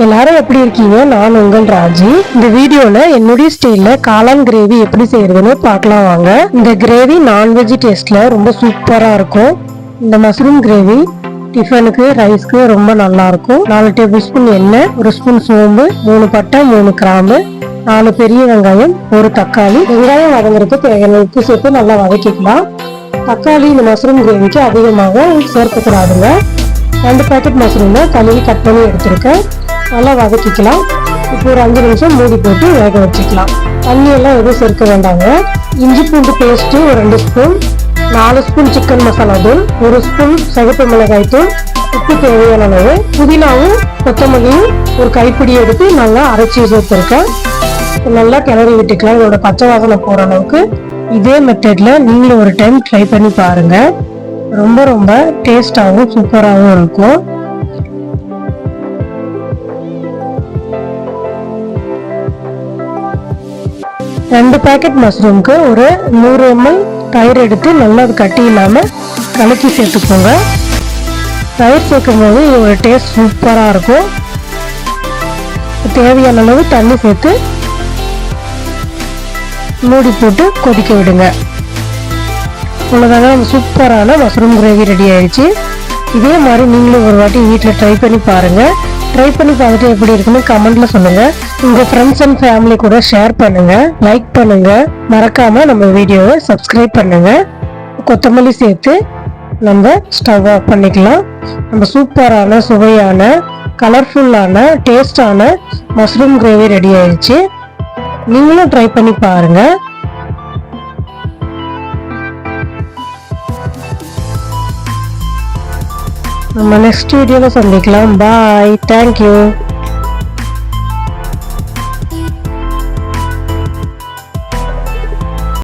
எல்லாரும் எப்படி இருக்கீங்க? நான் உங்கள் ராஜி. இந்த வீடியோல என்னுடைய ஸ்டைல்ல காளான் கிரேவி எப்படி செய்யறதுன்னு பார்க்கலாம் வாங்க. இந்த கிரேவி நான்வெஜ் டேஸ்ட்ல ரொம்ப சூப்பரா இருக்கும். இந்த மஷ்ரூம் கிரேவி டிஃபனுக்கு ரைஸ்க்கு ரொம்ப நல்லா இருக்கும். நாலு டேபிள் ஸ்பூன் எண்ணெய் ஒரு ஸ்பூன் சோம்பு மூணு பட்டை மூணு கிராம்பு நாலு பெரிய வெங்காயம் ஒரு தக்காளி. வெங்காயம் வதங்குறதுக்கு தேவையான உப்பு சேர்த்து நல்லா வதக்கிக்கலாம். தக்காளி இந்த மஷ்ரூம் கிரேவிக்கு அதிகமாக சேர்க்கக்கூடாதுங்க ரெண்டு பேக்கெட் மஷ்ரூமை கழுவி கட் பண்ணி எடுத்திருக்கேன். நல்லா வதக்கிக்கலாம். இப்போ ஒரு அஞ்சு நிமிஷம் மூடி போட்டு வேக வச்சுக்கலாம். தண்ணியெல்லாம் எதுவும் சேர்க்க வேண்டாங்க. இஞ்சி பூண்டு பேஸ்ட்டு ஒரு ரெண்டு ஸ்பூன் நாலு ஸ்பூன் சிக்கன் மசாலா தூள் ஒரு ஸ்பூன் சகப்பு மிளகாய் தூள் உப்பு தேவையான அளவு புதினாவும் கொத்தமல்லியும் ஒரு கைப்பிடி எடுத்து நல்லா அரைச்சி சேர்த்துருக்கேன். நல்லா கிளறி விட்டுக்கலாம். இதோட பச்சை வாசனை போகிற அளவுக்கு. இதே மெத்தடில் நீங்களும் ஒரு டைம் ட்ரை பண்ணி பாருங்கள் ரொம்ப ரொம்ப டேஸ்டாகவும் சூப்பராகவும் இருக்கும். ரெண்டு பேக்கெட் மஷ்ரூம்க்கு ஒரு நூறு எம்எல் தயிர் எடுத்து நல்லா அது கட்டி இல்லாமல் கலக்கி சேர்த்துக்கோங்க. தயிர் சேர்க்கும் போது இதோட டேஸ்ட் சூப்பராக இருக்கும். தேவையான அளவு தண்ணி சேர்த்து மூடி போட்டு கொதிக்க விடுங்க. அவ்வளோதாங்க நம்ம சூப்பரான மஷ்ரூம் கிரேவி ரெடி ஆயிடுச்சு. இதே மாதிரி நீங்களும் ஒரு வாட்டி வீட்டில் ட்ரை பண்ணி பாருங்கள் ட்ரை பண்ணி பார்த்துட்டு எப்படி இருக்குன்னு கமெண்ட்ல சொல்லுங்க. உங்க ஃப்ரெண்ட்ஸ் அண்ட் ஃபேமிலி கூட ஷேர் பண்ணுங்க. லைக் பண்ணுங்க. மறக்காம நம்ம வீடியோவை சப்ஸ்கிரைப் பண்ணுங்க. கொத்தமல்லி சேர்த்து நம்ம ஸ்டவ் ஆஃப் பண்ணிக்கலாம். நம்ம சூப்பரான சுவையான கலர்ஃபுல்லான டேஸ்டான மஷ்ரூம் கிரேவி ரெடி ஆயிடுச்சு. நீங்களும் ட்ரை பண்ணி பாருங்கள் நம்ம நெக்ஸ்ட் வீடியோவில் சந்திக்கலாம். Bye thank you